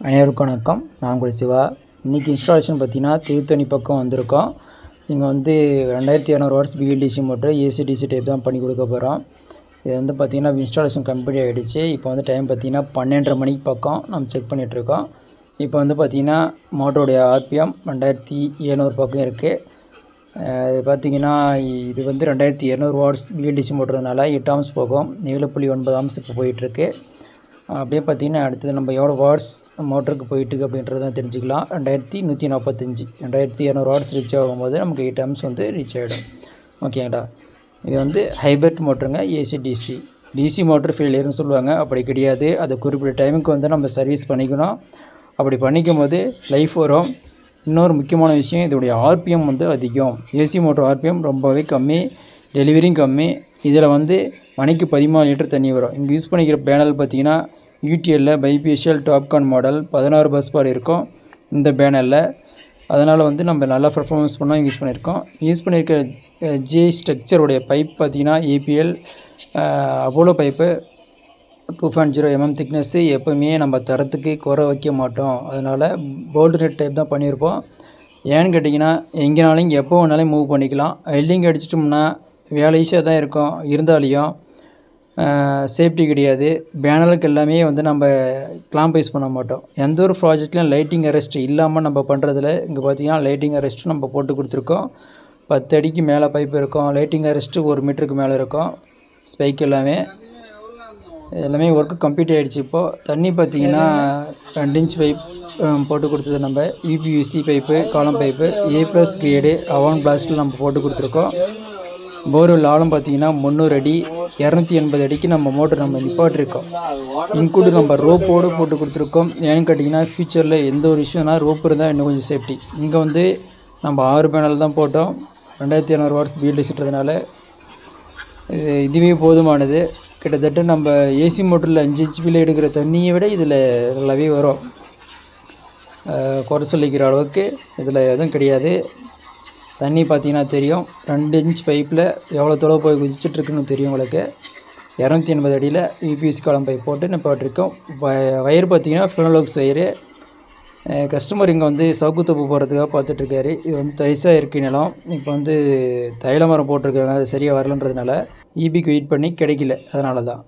அனைவருக்கும் வணக்கம். நான் உங்கள் சிவா. இன்றைக்கி இன்ஸ்டாலேஷன் பார்த்தீங்கன்னா திருத்தணி பக்கம் வந்திருக்கோம். இங்கே வந்து ரெண்டாயிரத்தி இரநூறு watts BLDC motor AC DC type தான் பண்ணி கொடுக்க போகிறோம் இது வந்து பார்த்திங்கன்னா இன்ஸ்டாலேஷன் கம்ப்ளீட் ஆகிடுச்சு இப்போ வந்து டைம் பார்த்திங்கன்னா பன்னெண்டரை மணிக்கு பக்கம் நம்ம செக் பண்ணிகிட்ருக்கோம் இப்போ வந்து பார்த்திங்கன்னா மோட்டருடைய ஆர்பிஎம் ரெண்டாயிரத்தி எழுநூறு பக்கம் இருக்குது இது பார்த்திங்கன்னா இது வந்து ரெண்டாயிரத்தி இரநூறு வாட்ஸ் பிஎல்டிசி மோட்டர்னால எட்டு ஆம்ஸ் போகும். ஏழு புள்ளி ஒன்பது ஆம்ஸ் இப்போ போயிட்டுருக்கு அப்படியே பார்த்திங்கன்னா அடுத்தது நம்ம எவ்வளோ வாட்ஸ் மோட்டருக்கு போயிட்டுருக்கு அப்படின்றத தெரிஞ்சுக்கலாம். ரெண்டாயிரத்தி நூற்றி நாற்பத்தஞ்சு ரெண்டாயிரத்தி இரநூறு வாட்ஸ் ரீச் ஆகும்போது நமக்கு எயிட் ஆம்ஸ் வந்து ரீச் ஆகிடும் ஓகேங்களா இது வந்து ஹைபிரிட் மோட்டருங்க ஏசி டிசி டிசி மோட்ரு ஃபெயிலியர்னு சொல்லுவாங்க. அப்படி கிடையாது. அது குறிப்பிட்ட டைமுக்கு வந்து நம்ம சர்வீஸ் பண்ணிக்கணும். அப்படி பண்ணிக்கும் போது லைஃப் வரும். இன்னொரு முக்கியமான விஷயம் இதோடைய ஆர்பிஎம் வந்து அதிகம். ஏசி மோட்டர் ஆர்பிஎம் ரொம்பவே கம்மி. டெலிவரியும் கம்மி. இதில் வந்து மணிக்கு பதிமூணு லிட்டர் தண்ணி வரும். இங்கே யூஸ் பண்ணிக்கிற பேனல் பார்த்தீங்கன்னா யூடிஎல்லில் பைபிஎஸ்எல் டாப்கான் மாடல் பதினாறு பஸ் பார் இருக்கும் இந்த பேனலில் அதனால் வந்து நம்ம நல்லா பர்ஃபார்மன்ஸ் பண்ணால் யூஸ் பண்ணியிருக்கோம் யூஸ் பண்ணியிருக்கிற ஜே ஸ்ட்ரக்சருடைய பைப் பார்த்திங்கன்னா APL Apollo pipe two point zero MM thickness எப்போவுமே நம்ம தரத்துக்கு குறை வைக்க மாட்டோம். அதனால் போல்டு நெட் டைப் தான் பண்ணியிருப்போம் ஏன்னு கேட்டிங்கன்னா எங்கேனாலும் எப்போ வேணாலும் மூவ் பண்ணிக்கலாம். வெல்டிங் அடிச்சிட்டோம்னா வேலை ஈஸியாக தான் இருக்கும். இருந்தாலையும் சேஃப்டி கிடையாது. பேனலுக்கு எல்லாமே வந்து நம்ம கிளாம்பைஸ் பண்ண மாட்டோம். எந்த ஒரு ப்ராஜெக்ட்லையும் லைட்டிங் அரெஸ்ட் இல்லாமல் நம்ம பண்ணுறதுல இங்கே பார்த்தீங்கன்னா லைட்டிங் அரெஸ்ட்டு நம்ம போட்டு கொடுத்துருக்கோம். பத்து அடிக்கு மேலே பைப் இருக்கும். லைட்டிங் அரெஸ்ட்டு ஒரு மீட்டருக்கு மேலே இருக்கும். ஸ்பைக் எல்லாமே. எல்லாமே ஒர்க்கு கம்ப்ளீட் ஆகிடுச்சு இப்போது தண்ணி பார்த்திங்கன்னா ரெண்டு இன்ச் பைப் போட்டு கொடுத்தது நம்ம. UPVC pipe column pipe A plus grade அவன் பிளாஸ்டில் நம்ம போட்டு கொடுத்துருக்கோம். போர்வெல் ஆழம் பார்த்தீங்கன்னா முந்நூறு அடி இரநூத்தி எண்பது அடிக்கு நம்ம மோட்டர் நம்ம நிப்பாட்டிருக்கோம். இன்க்ளூடு நம்ம ரோப்போடு போட்டு கொடுத்துருக்கோம். ஏன்னு கேட்டிங்கன்னா ஃப்யூச்சரில் எந்த ஒரு இஷ்யூனா ரோப் இருந்தால் இன்னும் கொஞ்சம் சேஃப்டி இங்கே வந்து நம்ம ஆறு பேனல் தான் போட்டோம். ரெண்டாயிரத்தி இரநூறு வாட்ஸ் பீல்டு சுட்டுறதுனால இது இதுவே போதுமானது. கிட்டத்தட்ட நம்ம ஏசி மோட்டரில் அஞ்சு ஹெச்பியில் எடுக்கிற தண்ணியை விட இதில் நல்லாவே வரும். குறை சொல்லிக்கிற அளவுக்கு இதில் எதுவும் கிடையாது. தண்ணி பார்த்தீங்கன்னா தெரியும். ரெண்டு இன்ச் பைப்பில் எவ்வளோ தொலைவு போய் குதிச்சிட்ருக்குன்னு தெரியும் உங்களுக்கு. இரநூத்தி எண்பது அடியில் யூபிஎஸ்சி காலம் பைப் போட்டு நிப்பாட்டிருக்கோம். வ வயர் பார்த்தீங்கன்னா ஃபினோலோக்ஸ் வயிறு கஸ்டமர் இங்கே வந்து சவுக்கு தொப்பு போகிறதுக்காக பார்த்துட்ருக்காரு. இது வந்து தைசாக இருக்குது நிலம். இப்போ வந்து தைல மரம் போட்டிருக்காங்க. அது சரியாக வரலன்றதுனால ஈபிக்கு வெயிட் பண்ணி கிடைக்கல. அதனால தான்